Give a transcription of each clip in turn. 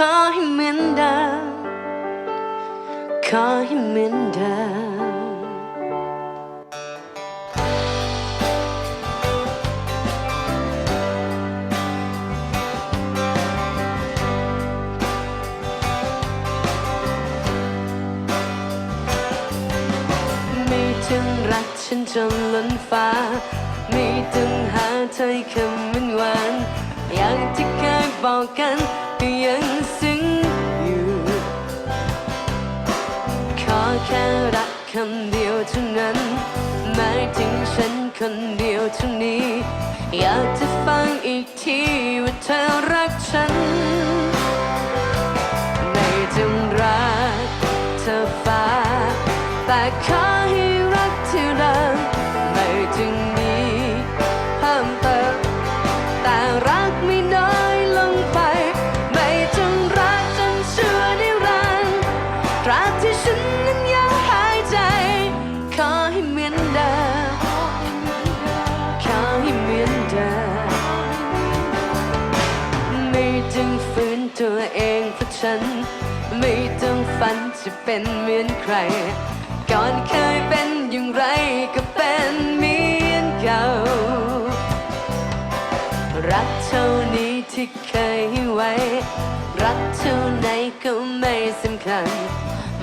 ขอให้เหมือนเดิมขอให้เหมือนเดิมไม่ถึงรักฉันจนล้นฟ้า ไม่ต้องหาถ้อยคำมันหวานอย่างที่เคยบอกกัน ยังซึ้งอยู่ขอแค่รักคำเดียวเท่านั้นหมายถึงฉันคนเดียวเท่านี้ อยากจะฟังอีกทีว่าเธอรักฉัน ไม่จงรักเธอฟ้าแต่ขอ ตัวเองเพราะฉัน ไม่ต้องฝันจะเป็นเหมือนใคร ก่อนเคยเป็นอย่างไรก็เป็นเหมือนเก่า รักเท่านี้ที่เคยไว้ รักเท่าไหนก็ไม่สำคัญ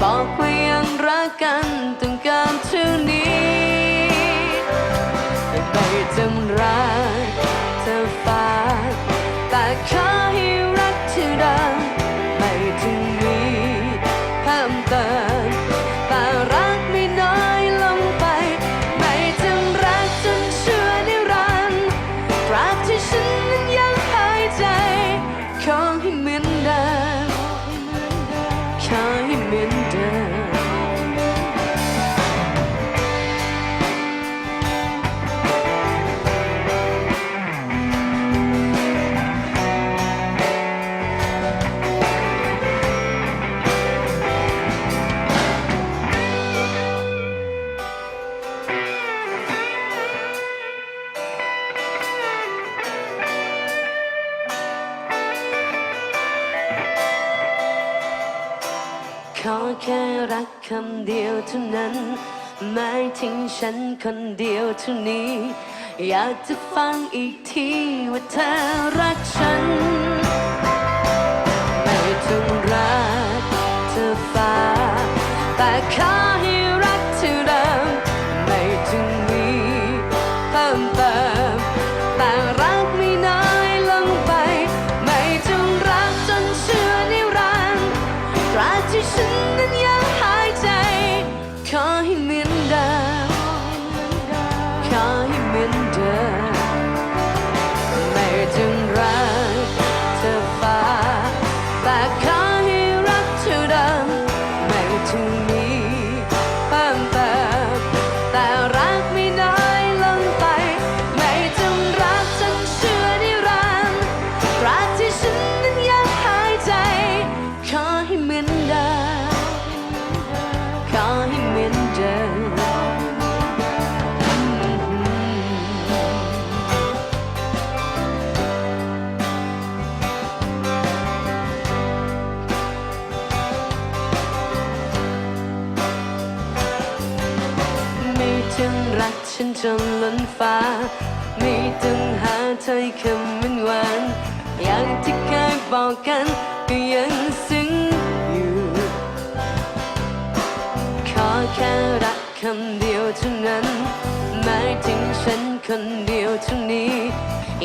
บอกว่ายังรักกันต้องการเท่านี้ ขอแค่รักคำเดียวเท่านั้นหมายถึงฉันคนเดียวเท่านี้ อยากจะฟังอีกทีว่าเธอรักฉัน รักฉันจนล้นฟ้า ไม่ต้องหาถ้อยคำมันหวานอย่างที่เคยบอกกันก็ยังซึ้งอยู่ ขอแค่รักคำเดียวเท่านั้นหมายถึงฉันคนเดียวเท่านี้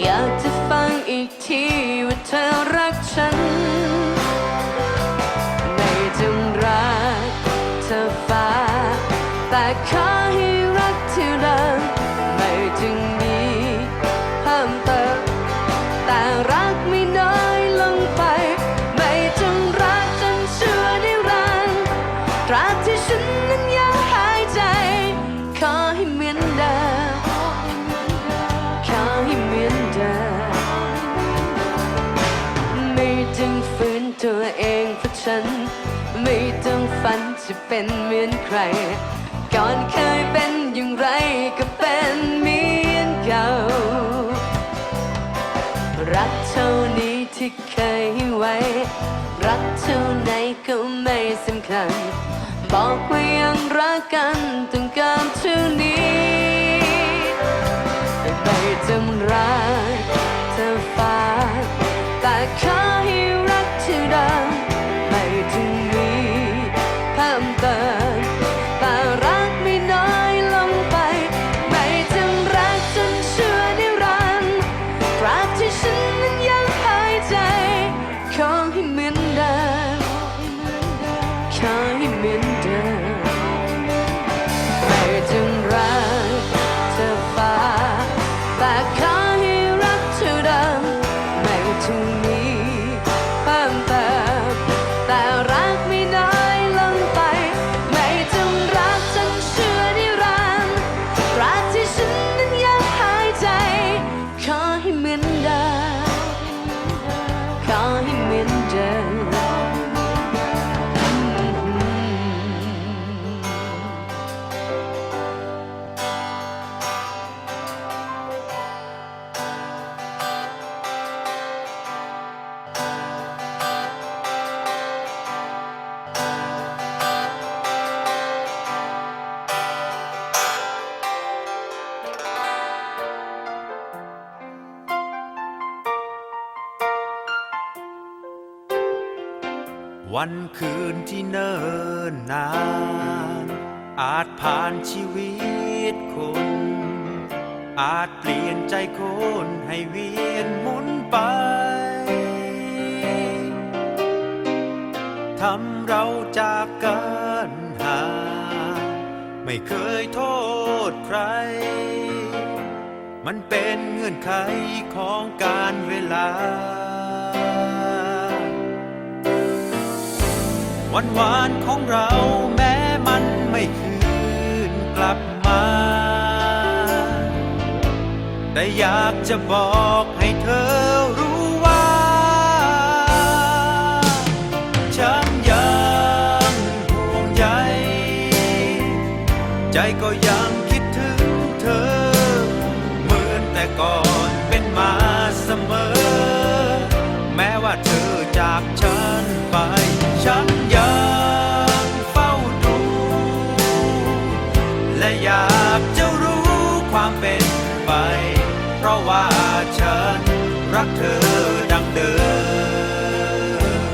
อยากจะฟังอีกทีว่าเธอรักฉัน ไม่ต้องฝืนตัวเองเพราะฉัน ไม่ต้องฝันจะเป็นเหมือนใคร ก่อนเคยเป็นอย่างไรก็เป็นเหมือนเก่า รักเท่านี้ที่เคยไว้ รักเท่าไหนก็ไม่สำคัญ บอกว่ายังรักกันต้องการเท่านี้ วันคืนที่เนิ่นนาน อาจผ่านชีวิตคน อาจเปลี่ยนใจคนให้เวียนหมุนไป ทำเราจากกันห่างไม่เคยโทษใคร มันเป็นเงื่อนไขของการเวลา วันหวานของเราแม้มันไม่คืนกลับมา แต่อยากจะบอกให้เธอ และอยากจะรู้ความเป็นไป เพราะว่าฉันรักเธอดังเดิม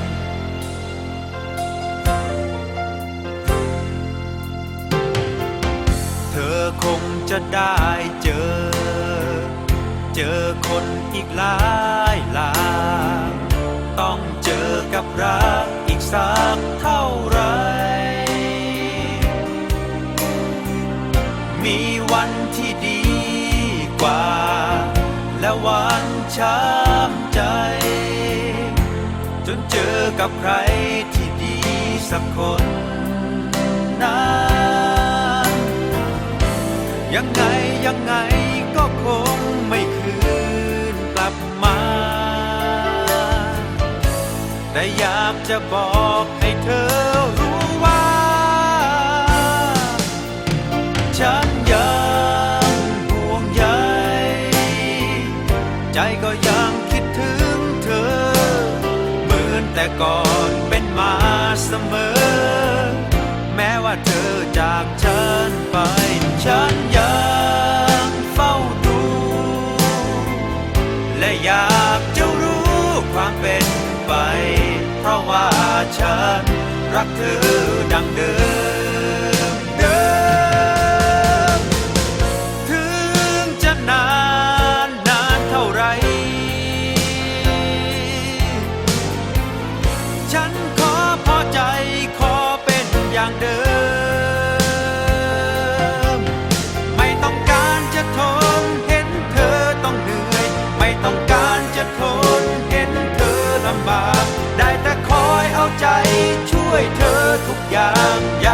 เธอคงจะได้เจอ เจอคนอีกหลายหลายต้องเจอกับรักอีกสักเท่าไร และวันช้ำใจ จนเจอกับใครที่ดีสักคนนั้นยังไงยังไงก็คงไม่คืนกลับมา แต่อยากจะบอก ก่อนเป็นมาเสมอ แม้ว่าเธอจากฉันไป ฉันยังเฝ้าดู และอยากจะรู้ความเป็นไป เพราะว่าฉันรักเธอ young.